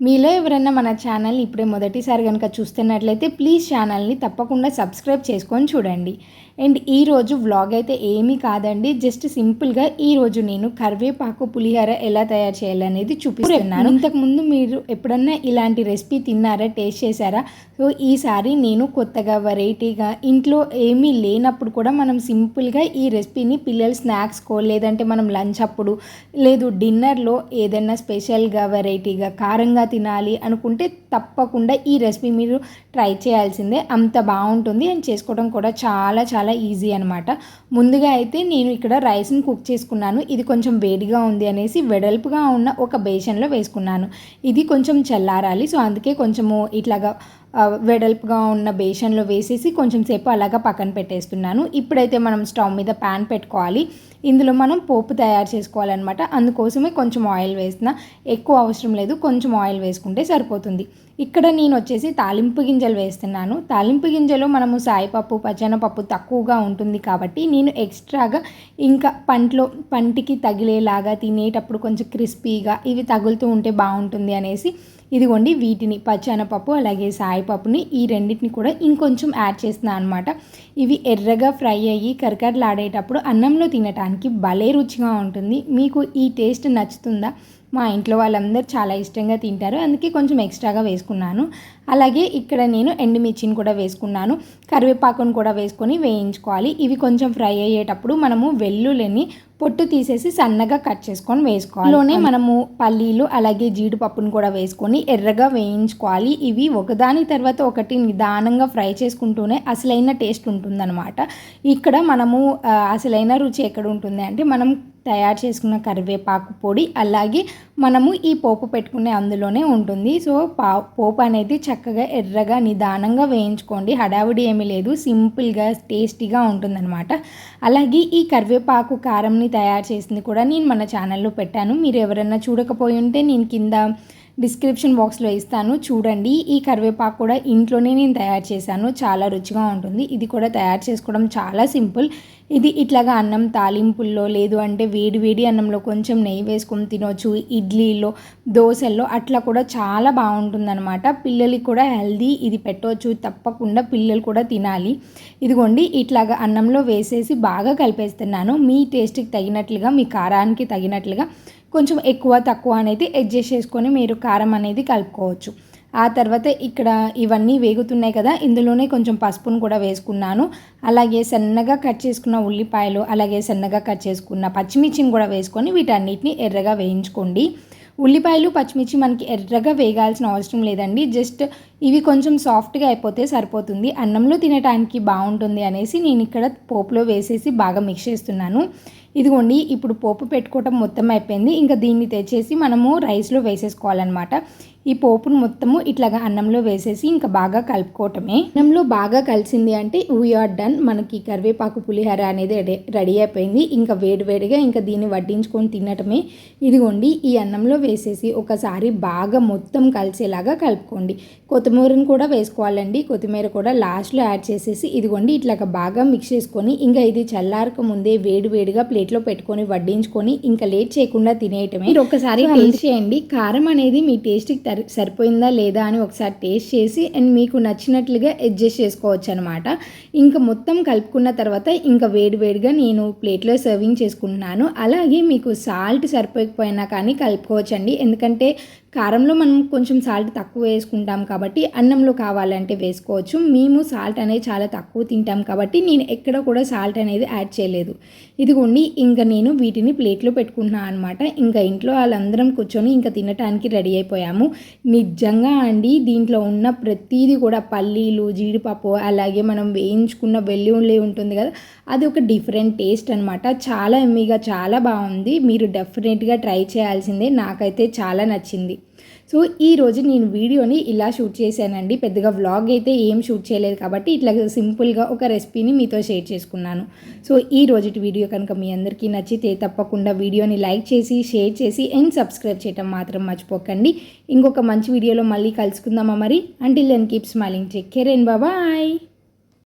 మీలో ఎవరైనా మన ఛానల్ని ఇప్పుడే మొదటిసారి కనుక చూస్తున్నట్లయితే ప్లీజ్ ఛానల్ని తప్పకుండా సబ్స్క్రైబ్ చేసుకొని చూడండి. అండ్ ఈరోజు వ్లాగ్ అయితే ఏమీ కాదండి. జస్ట్ సింపుల్గా ఈరోజు నేను కరివేపాకు పులిహోర ఎలా తయారు చేయాలనేది చూపిస్తున్నాను. ఇంతకుముందు మీరు ఎప్పుడన్నా ఇలాంటి రెసిపీ తిన్నారా టేస్ట్ చేశారా? సో ఈసారి నేను కొత్తగా వెరైటీగా ఇంట్లో ఏమీ లేనప్పుడు కూడా మనం సింపుల్గా ఈ రెసిపీని పిల్లలు స్నాక్స్కో లేదంటే మనం లంచ్ అప్పుడు లేదు డిన్నర్లో ఏదైనా స్పెషల్గా వెరైటీగా కారంగా తినాలి అనుకుంటే తప్పకుండా ఈ రెసిపీ మీరు ట్రై చేయాల్సిందే. అంత బాగుంటుంది అండ్ చేసుకోవడం కూడా చాలా చాలా ఈజీ అనమాట ముందుగా అయితే నేను ఇక్కడ రైస్ని కుక్ చేసుకున్నాను. ఇది కొంచెం వేడిగా ఉంది అనేసి వెడల్పుగా ఉన్న ఒక బేషన్లో వేసుకున్నాను. ఇది కొంచెం చల్లారాలి. సో అందుకే కొంచెము ఇట్లాగా వెడల్పుగా ఉన్న బేషన్లో వేసేసి కొంచెం సేపు అలాగా పక్కన పెట్టేస్తున్నాను. ఇప్పుడైతే మనం స్టవ్ మీద ప్యాన్ పెట్టుకోవాలి. ఇందులో మనం పోపు తయారు చేసుకోవాలన్నమాట. అందుకోసమే కొంచెం ఆయిల్ వేసిన ఎక్కువ అవసరం లేదు. కొంచెం ఆయిల్ వేసుకుంటే సరిపోతుంది. ఇక్కడ నేను వచ్చేసి తాలింపు గింజలు వేస్తున్నాను. తాలింపు గింజలు మనము సాయిపప్పు పచ్చనపప్పు తక్కువగా ఉంటుంది కాబట్టి నేను ఎక్స్ట్రాగా ఇంకా పంటలో పంటికి తగిలేలాగా తినేటప్పుడు కొంచెం క్రిస్పీగా ఇవి తగులుతూ ఉంటే బాగుంటుంది అనేసి ఇదిగోండి వీటిని పచ్చనపప్పు అలాగే సాయిపప్పుని ఈ రెండింటిని కూడా ఇంకొంచెం యాడ్ చేస్తున్నాను అనమాట ఇవి ఎర్రగా ఫ్రై అయ్యి కరకరలాడేటప్పుడు అన్నంలో తినటానికి భలే రుచిగా ఉంటుంది. మీకు ఈ టేస్ట్ నచ్చుతుందా? మా ఇంట్లో వాళ్ళందరూ చాలా ఇష్టంగా తింటారు. అందుకే కొంచెం ఎక్స్ట్రాగా వేసుకున్నాను. అలాగే ఇక్కడ నేను ఎండుమిర్చిని కూడా వేసుకున్నాను. కరివేపాకును కూడా వేసుకొని వేయించుకోవాలి. ఇవి కొంచెం ఫ్రై అయ్యేటప్పుడు మనము వెల్లుల్లిని పొట్టు తీసేసి సన్నగా కట్ చేసుకొని వేసుకోవాలి. లోనే మనము పల్లీలు అలాగే జీడిపప్పును కూడా వేసుకొని ఎర్రగా వేయించుకోవాలి. ఇవి ఒకదాని తర్వాత ఒకటి నిదానంగా ఫ్రై చేసుకుంటూనే అసలైన టేస్ట్ ఉంటుందన్నమాట. ఇక్కడ మనము అసలైన రుచి ఎక్కడ ఉంటుంది అంటే మనం తయారు చేసుకున్న కరివేపాకు పొడి అలాగే మనము ఈ పోపు పెట్టుకునే అందులోనే ఉంటుంది. సో పా పోపు అనేది చక్కగా ఎర్రగా నిదానంగా వేయించుకోండి. హడావుడి ఏమీ లేదు. సింపుల్గా టేస్టీగా ఉంటుందన్నమాట. అలాగే ఈ కరివేపాకు కారంని తయారు చేసింది కూడా నేను మన ఛానల్లో పెట్టాను. మీరు ఎవరైనా చూడకపోయి ఉంటే నేను కింద డిస్క్రిప్షన్ బాక్స్లో ఇస్తాను. చూడండి ఈ కరివేపాకు కూడా ఇంట్లోనే నేను తయారు చేశాను. చాలా రుచిగా ఉంటుంది. ఇది కూడా తయారు చేసుకోవడం చాలా సింపుల్. ఇది ఇట్లాగా అన్నం తాలింపుల్లో లేదు అంటే వేడి వేడి అన్నంలో కొంచెం నెయ్యి వేసుకొని తినొచ్చు. ఇడ్లీలో దోశల్లో అట్లా కూడా చాలా బాగుంటుందన్నమాట. పిల్లలకి కూడా హెల్దీ ఇది పెట్టవచ్చు తప్పకుండా పిల్లలు కూడా తినాలి. ఇదిగోండి ఇట్లాగా అన్నంలో వేసేసి బాగా కలిపేస్తున్నాను. మీ టేస్ట్కి తగినట్లుగా మీ కారానికి తగినట్లుగా కొంచెం ఎక్కువ తక్కువ అనేది అడ్జస్ట్ చేసుకొని మీరు కారం అనేది కలుపుకోవచ్చు. ఆ తర్వాత ఇక్కడ ఇవన్నీ వేగుతున్నాయి కదా ఇందులోనే కొంచెం పసుపును కూడా వేసుకున్నాను. అలాగే సన్నగా కట్ చేసుకున్న ఉల్లిపాయలు అలాగే సన్నగా కట్ చేసుకున్న పచ్చిమిర్చిని కూడా వేసుకొని వీటన్నిటిని ఎర్రగా వేయించుకోండి. ఉల్లిపాయలు పచ్చిమిర్చి మనకి ఎర్రగా వేగాల్సిన అవసరం లేదండి. జస్ట్ ఇవి కొంచెం సాఫ్ట్గా అయిపోతే సరిపోతుంది. అన్నంలో తినడానికి బాగుంటుంది అనేసి నేను ఇక్కడ పోపులో వేసేసి బాగా మిక్స్ చేస్తున్నాను. ఇదిగోండి ఇప్పుడు పోపు పెట్టుకోవటం మొత్తం అయిపోయింది. ఇంకా దీన్ని తెచ్చేసి మనము రైస్లో వేసేసుకోవాలన్నమాట. ఈ పోపును మొత్తము ఇట్లాగా అన్నంలో వేసేసి ఇంకా బాగా కలుపుకోవటమే. అన్నంలో బాగా కలిసింది అంటే వీఆర్ డన్ మనకి కరివేపాకు పులిహోర అనేది రెడీ అయిపోయింది. ఇంకా వేడివేడిగా ఇంకా దీన్ని వడ్డించుకొని తినటమే. ఇదిగోండి ఈ అన్నంలో వేసేసి ఒకసారి బాగా మొత్తం కలిసేలాగా కలుపుకోండి. కొత్తిమీరను కూడా వేసుకోవాలండి. కొత్తిమీర కూడా లాస్ట్లో యాడ్ చేసేసి ఇదిగోండి ఇట్లాగా బాగా మిక్స్ చేసుకొని ఇంకా ఇది చల్లారక ముందే వేడి వేడిగా ప్లేట్లో పెట్టుకొని వడ్డించుకొని ఇంకా లేట్ చేయకుండా తినేయటమే. మీరు ఒకసారి టేస్ట్ చేయండి. కారం అనేది మీ టేస్ట్కి సరిపోయిందా లేదా అని ఒకసారి టేస్ట్ చేసి అండ్ మీకు నచ్చినట్లుగా అడ్జస్ట్ చేసుకోవచ్చు అనమాట ఇంకా మొత్తం కలుపుకున్న తర్వాత ఇంకా వేడివేడిగా నేను ప్లేట్లో సర్వింగ్ చేసుకుంటున్నాను. అలాగే మీకు సాల్ట్ సరిపోకపోయినా కానీ కలుపుకోవచ్చండి. ఎందుకంటే కారంలో మనం కొంచెం సాల్ట్ తక్కువ వేసుకుంటాం కాబట్టి అన్నంలో కావాలంటే వేసుకోవచ్చు. మేము సాల్ట్ అనేది చాలా తక్కువ తింటాం కాబట్టి నేను ఎక్కడ కూడా సాల్ట్ అనేది యాడ్ చేయలేదు. ఇదిగోండి ఇంకా నేను వీటిని ప్లేట్లో పెట్టుకుంటున్నాను అనమాట ఇంకా ఇంట్లో వాళ్ళందరం కూర్చొని ఇంకా తినటానికి రెడీ అయిపోయాము. నిజంగా అండి దీంట్లో ఉన్న ప్రతీది కూడా పల్లీలు జీడిపప్పు అలాగే మనం వేయించుకున్న వెల్లుల్లి ఉంటుంది కదా అది ఒక డిఫరెంట్ టేస్ట్ అనమాట చాలా ఎమ్మీగా చాలా బాగుంది. మీరు డెఫినెట్గా ట్రై చేయాల్సిందే. నాకైతే చాలా నచ్చింది. సో ఈరోజు నేను వీడియోని ఇలా షూట్ చేశానండి. పెద్దగా వ్లాగ్ అయితే ఏం షూట్ చేయలేదు కాబట్టి ఇట్లా సింపుల్గా ఒక రెసిపీని మీతో షేర్ చేసుకున్నాను. సో ఈ రోజుటి వీడియో కనుక మీ అందరికీ నచ్చితే తప్పకుండా వీడియోని లైక్ చేసి షేర్ చేసి అండ్ సబ్స్క్రైబ్ చేయటం మాత్రం మర్చిపోకండి. ఇంకొక మంచి వీడియోలో మళ్ళీ కలుసుకుందామా మరి? Until then keep smiling take care and బాబాయ్